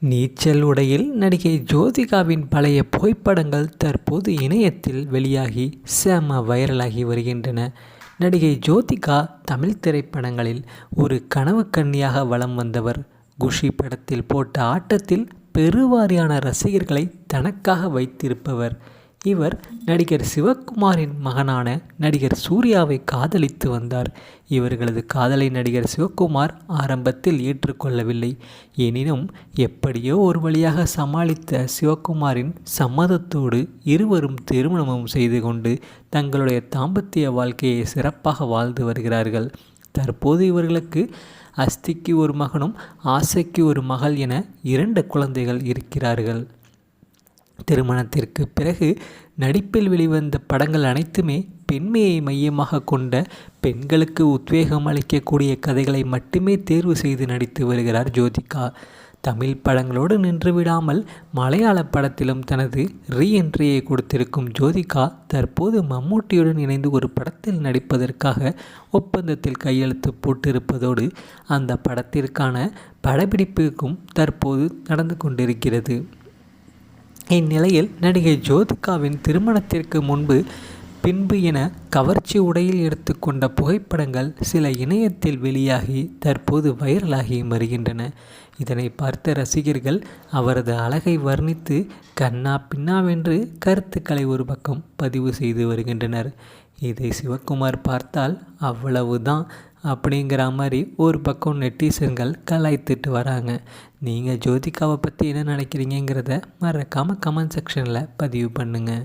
நீச்சல் உடையில் நடிகை ஜோதிகாவின் பழைய புகைப்படங்கள் தற்போது இணையத்தில் வெளியாகி செம வைரலாகி வருகின்றன. நடிகை ஜோதிகா தமிழ் திரைப்படங்களில் ஒரு கனவு கன்னியாக வலம் வந்தவர். குஷி படத்தில் போட்ட ஆட்டத்தில் பெருவாரியான ரசிகர்களை தனக்காக வைத்திருப்பவர். இவர் நடிகர் சிவகுமாரின் மகனான நடிகர் சூர்யாவை காதலித்து வந்தார். இவர்களது காதலை நடிகர் சிவகுமார் ஆரம்பத்தில் ஏற்றுக்கொள்ளவில்லை. எனினும் எப்படியோ ஒரு வழியாக சமாளித்த சிவகுமாரின் சம்மதத்தோடு இருவரும் திருமணமும் செய்து கொண்டு தங்களுடைய தாம்பத்திய வாழ்க்கையை சிறப்பாக வாழ்ந்து வருகிறார்கள். தற்போது இவர்களுக்கு அஸ்திக்கு ஒரு மகனும் ஆசைக்கு ஒரு மகள் என இரண்டு குழந்தைகள் இருக்கிறார்கள். திருமணத்திற்கு பிறகு நடிப்பில் வெளிவந்த படங்கள் அனைத்துமே பெண்மையை மையமாக கொண்ட பெண்களுக்கு உத்வேகம் அளிக்கக்கூடிய கதைகளை மட்டுமே தேர்வு செய்து நடித்து வருகிறார் ஜோதிகா. தமிழ் படங்களோடு நின்றுவிடாமல் மலையாள படத்திலும் தனது ரீஎன்ட்ரியை கொடுத்திருக்கும் ஜோதிகா தற்போது மம்மூட்டியுடன் இணைந்து ஒரு படத்தில் நடிப்பதற்காக ஒப்பந்தத்தில் கையெழுத்து போட்டிருப்பதோடு அந்த படத்திற்கான படப்பிடிப்புக்கும் தற்போது நடந்து கொண்டிருக்கிறது. இந்நிலையில் நடிகை ஜோதிகாவின் திருமணத்திற்கு முன்பு பின்பு என கவர்ச்சி உடையில் எடுத்துக்கொண்ட புகைப்படங்கள் சில இணையத்தில் வெளியாகி தற்போது வைரலாகி வருகின்றன இதனை பார்த்த ரசிகர்கள் அவரது அழகை வர்ணித்து கண்ணா பின்னாவென்று கருத்துக்களை ஒரு பக்கம் பதிவு செய்து வருகின்றனர். இதை சிவகுமார் பார்த்தால் அவ்வளவுதான். அப்படிங்கிற மாதிரி ஒரு பக்கம் நெட்டிசன்கள் கலாய்த்துட்டு வராங்க. நீங்கள் ஜோதிகாவை பற்றி என்ன நினைக்கிறீங்கிறத மறக்காமல் கமெண்ட் செக்ஷனில் பதிவு பண்ணுங்கள்